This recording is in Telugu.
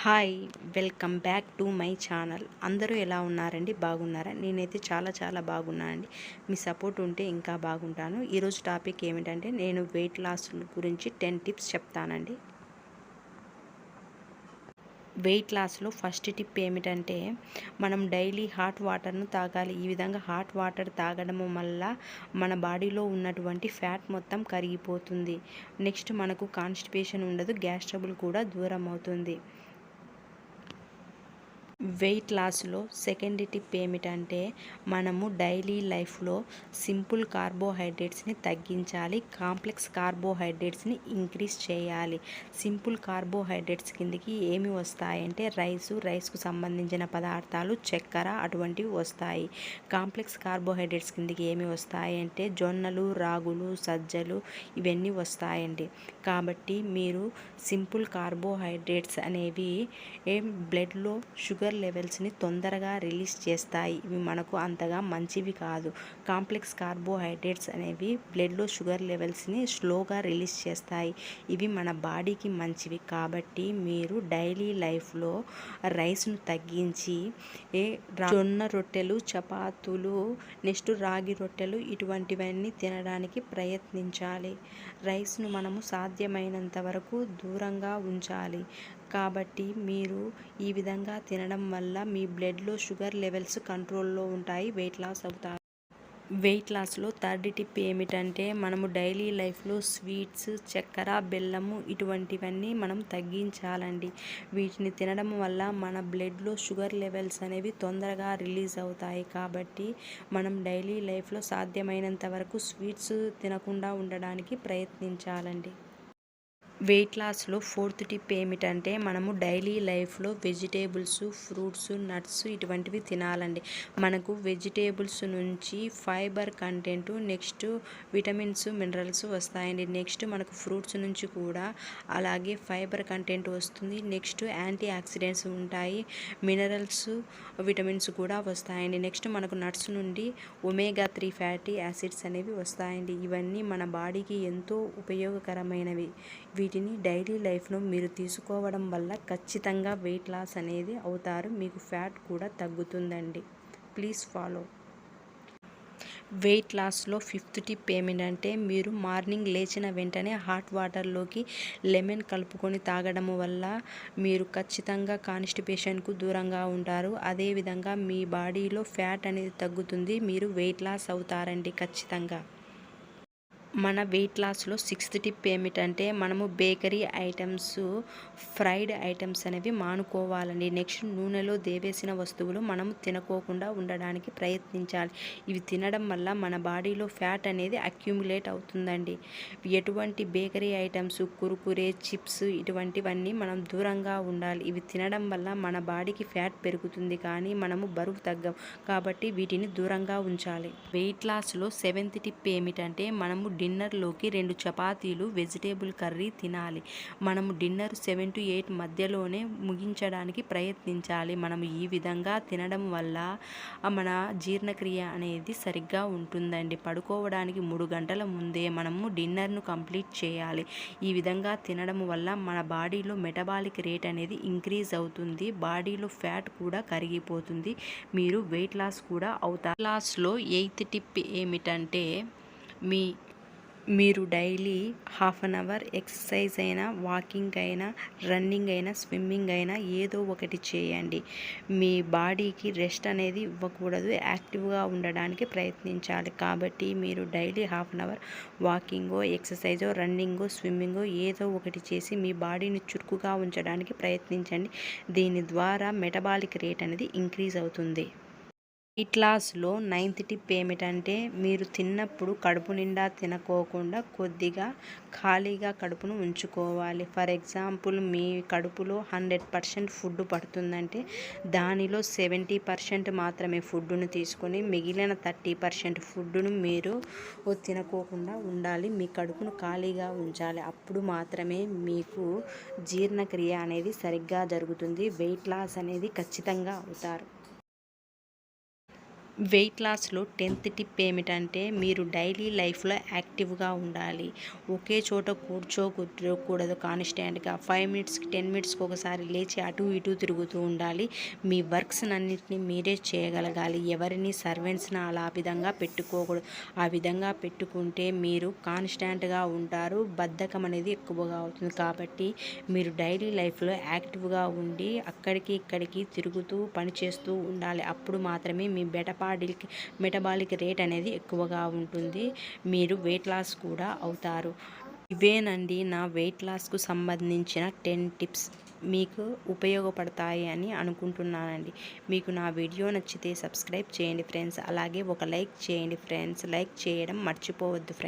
Hi welcome back to my channel. అందరూ ఎలా ఉన్నారండి? బాగున్నారా? నేనైతే చాలా చాలా బాగున్నానండి. మీ సపోర్ట్ ఉంటే ఇంకా బాగుంటాను. ఈరోజు టాపిక్ ఏమిటంటే నేను వెయిట్ లాస్ గురించి టెన్ టిప్స్ చెప్తానండి. వెయిట్ లాస్లో ఫస్ట్ టిప్ ఏమిటంటే మనం డైలీ హాట్ వాటర్ను తాగాలి. ఈ విధంగా హాట్ వాటర్ తాగడం వల్ల మన బాడీలో ఉన్నటువంటి ఫ్యాట్ మొత్తం కరిగిపోతుంది. నెక్స్ట్ మనకు కాన్స్టిపేషన్ ఉండదు. గ్యాస్ ట్రబుల్ కూడా దూరం అవుతుంది వెయిట్ లాస్లో సెకండ్ టిప్ ఏమిటంటే మనము డైలీ లైఫ్లో సింపుల్ కార్బోహైడ్రేట్స్ని తగ్గించాలి కాంప్లెక్స్ కార్బోహైడ్రేట్స్ని ఇంక్రీజ్ చేయాలి. సింపుల్ కార్బోహైడ్రేట్స్ కిందకి ఏమి వస్తాయంటే రైసు రైస్కు సంబంధించిన పదార్థాలు చక్కెర అటువంటివి వస్తాయి. కాంప్లెక్స్ కార్బోహైడ్రేట్స్ కిందకి ఏమి వస్తాయంటే జొన్నలు రాగులు సజ్జలు ఇవన్నీ వస్తాయండి. కాబట్టి మీరు సింపుల్ కార్బోహైడ్రేట్స్ అనేవి ఏం బ్లడ్లో షుగర్ షుగర్ లెవెల్స్ని తొందరగా రిలీజ్ చేస్తాయి. ఇవి మనకు అంతగా మంచివి కాదు. కాంప్లెక్స్ కార్బోహైడ్రేట్స్ అనేవి బ్లడ్లో షుగర్ లెవెల్స్ని స్లోగా రిలీజ్ చేస్తాయి. ఇవి మన బాడీకి మంచివి కాబట్టి మీరు డైలీ లైఫ్లో రైస్ను తగ్గించి ఏ జొన్న రొట్టెలు చపాతులు నెక్స్ట్ రాగి రొట్టెలు ఇటువంటివన్నీ తినడానికి ప్రయత్నించాలి. రైస్ను మనము సాధ్యమైనంత వరకు దూరంగా ఉంచాలి. కాబట్టి మీరు ఈ విధంగా తినడం తినడం వల్ల మీ బ్లడ్లో షుగర్ లెవెల్స్ కంట్రోల్లో ఉంటాయి వెయిట్ లాస్ అవుతారు వెయిట్ లాస్లో థర్డ్ టిప్ ఏమిటంటే మనము డైలీ లైఫ్లో స్వీట్స్ చక్కెర బెల్లము ఇటువంటివన్నీ మనం తగ్గించాలండి. వీటిని తినడం వల్ల మన బ్లడ్లో షుగర్ లెవెల్స్ అనేవి తొందరగా రిలీజ్ అవుతాయి. కాబట్టి మనం డైలీ లైఫ్లో సాధ్యమైనంత వరకు స్వీట్స్ తినకుండా ఉండడానికి ప్రయత్నించాలండి. వెయిట్ లాస్లో ఫోర్త్ టిప్ ఏమిటంటే మనము డైలీ లైఫ్లో వెజిటేబుల్స్ ఫ్రూట్స్ నట్స్ ఇటువంటివి తినాలండి. మనకు వెజిటేబుల్స్ నుంచి fibre content next vitamins minerals వస్తాయండి. నెక్స్ట్ మనకు ఫ్రూట్స్ నుంచి కూడా అలాగే ఫైబర్ కంటెంట్ వస్తుంది. నెక్స్ట్ యాంటీ ఆక్సిడెంట్స్ ఉంటాయి. మినరల్స్ విటమిన్స్ కూడా వస్తాయండి. నెక్స్ట్ మనకు నట్స్ నుండి ఒమేగా త్రీ ఫ్యాటీ యాసిడ్స్ అనేవి వస్తాయండి. ఇవన్నీ మన బాడీకి ఎంతో ఉపయోగకరమైనవి. వీటిని డైలీ లైఫ్లో మీరు తీసుకోవడం వల్ల ఖచ్చితంగా వెయిట్ లాస్ అనేది అవుతారు. మీకు ఫ్యాట్ కూడా తగ్గుతుందండి. Please follow. వెయిట్ లాస్లో ఫిఫ్త్ టిప్ ఏమిటంటే మీరు మార్నింగ్ లేచిన వెంటనే హాట్ వాటర్లోకి లెమన్ కలుపుకొని తాగడం వల్ల మీరు ఖచ్చితంగా కాన్స్టిపేషన్కు దూరంగా ఉంటారు. అదేవిధంగా మీ బాడీలో ఫ్యాట్ అనేది తగ్గుతుంది. మీరు వెయిట్ లాస్ అవుతారండి ఖచ్చితంగా. మన వెయిట్ లాస్లో సిక్స్త్ టిప్ ఏమిటంటే మనము బేకరీ ఐటమ్స్ ఫ్రైడ్ ఐటమ్స్ అనేవి మానుకోవాలండి. నెక్స్ట్ నూనెలో దేవేసిన వస్తువులు మనము తినకోకుండా ఉండడానికి ప్రయత్నించాలి. ఇవి తినడం వల్ల మన బాడీలో ఫ్యాట్ అనేది అక్యూములేట్ అవుతుందండి. ఎటువంటి బేకరీ ఐటమ్స్ కురుకురే చిప్స్ ఇటువంటివన్నీ మనం దూరంగా ఉండాలి. ఇవి తినడం వల్ల మన బాడీకి ఫ్యాట్ పెరుగుతుంది కానీ మనము బరువు తగ్గం. కాబట్టి వీటిని దూరంగా ఉంచాలి. వెయిట్ లాస్లో సెవెంత్ టిప్ ఏమిటంటే మనము డిన్నర్లోకి రెండు చపాతీలు వెజిటేబుల్ కర్రీ తినాలి. మనము డిన్నర్ సెవెన్ టు ఎయిట్ మధ్యలోనే ముగించడానికి ప్రయత్నించాలి. మనం ఈ విధంగా తినడం వల్ల మన జీర్ణక్రియ అనేది సరిగ్గా ఉంటుందండి. పడుకోవడానికి మూడు గంటల ముందే మనము డిన్నర్ను కంప్లీట్ చేయాలి. ఈ విధంగా తినడం వల్ల మన బాడీలో మెటబాలిక్ రేట్ అనేది ఇంక్రీజ్ అవుతుంది. బాడీలో ఫ్యాట్ కూడా కరిగిపోతుంది. మీరు వెయిట్ లాస్ కూడా అవుతారు. లాస్లో ఎయిత్ టిప్ ఏమిటంటే మీ మీరు daily half an hour exercise అయినా వాకింగ్ అయినా రన్నింగ్ అయినా స్విమ్మింగ్ అయినా ఏదో ఒకటి చేయండి. మీ బాడీకి రెస్ట్ అనేది ఇవ్వకూడదు. యాక్టివ్గా ఉండడానికి ప్రయత్నించాలి. కాబట్టి మీరు డైలీ హాఫ్ అన్ అవర్ వాకింగో ఎక్సర్సైజో రన్నింగో స్విమ్మింగో ఏదో ఒకటి చేసి మీ బాడీని చురుకుగా ఉంచడానికి ప్రయత్నించండి. దీని ద్వారా మెటబాలిక్ రేట్ అనేది ఇంక్రీజ్ అవుతుంది. వెయిట్ లాస్లో నైన్త్ టిప్ ఏమిటంటే మీరు తిన్నప్పుడు కడుపు నిండా తినకోకుండా కొద్దిగా ఖాళీగా కడుపును ఉంచుకోవాలి. ఫర్ ఎగ్జాంపుల్ మీ కడుపులో హండ్రెడ్ పర్సెంట్ ఫుడ్ పడుతుందంటే దానిలో సెవెంటీ పర్సెంట్ మాత్రమే ఫుడ్డును తీసుకొని మిగిలిన థర్టీ పర్సెంట్ ఫుడ్డును మీరు తినకోకుండా ఉండాలి. మీ కడుపును ఖాళీగా ఉంచాలి. అప్పుడు మాత్రమే మీకు జీర్ణక్రియ అనేది సరిగ్గా జరుగుతుంది. వెయిట్ లాస్ అనేది ఖచ్చితంగా అవుతారు. వెయిట్ లాస్లో టెన్త్ టిప్ ఏమిటంటే మీరు డైలీ లైఫ్లో యాక్టివ్గా ఉండాలి. ఒకే చోట కూర్చోకూడదు కాన్స్టాంట్గా ఫైవ్ మినిట్స్కి టెన్ మినిట్స్కి ఒకసారి లేచి అటు ఇటు తిరుగుతూ ఉండాలి. మీ వర్క్స్ని అన్నింటినీ మీరే చేయగలగాలి. ఎవరిని సర్వెంట్స్ని అలా విధంగా పెట్టుకోకూడదు. ఆ విధంగా పెట్టుకుంటే మీరు కాన్స్టాంట్గా ఉంటారు. బద్ధకం అనేది ఎక్కువగా అవుతుంది కాబట్టి మీరు డైలీ లైఫ్లో యాక్టివ్గా ఉండి అక్కడికి ఇక్కడికి తిరుగుతూ పని చేస్తూ ఉండాలి. అప్పుడు మాత్రమే మీ మెటబాలిక్ మెటబాలిక్ రేట్ అనేది ఎక్కువగా ఉంటుంది. మీరు వెయిట్ లాస్ కూడా అవుతారు. ఇవేనండి నా వెయిట్ లాస్కు సంబంధించిన టెన్ టిప్స్ మీకు ఉపయోగపడతాయి అని అనుకుంటున్నానండి. మీకు నా వీడియో నచ్చితే సబ్స్క్రైబ్ చేయండి ఫ్రెండ్స్. అలాగే ఒక లైక్ చేయండి ఫ్రెండ్స్. లైక్ చేయడం మర్చిపోవద్దు ఫ్రెండ్స్.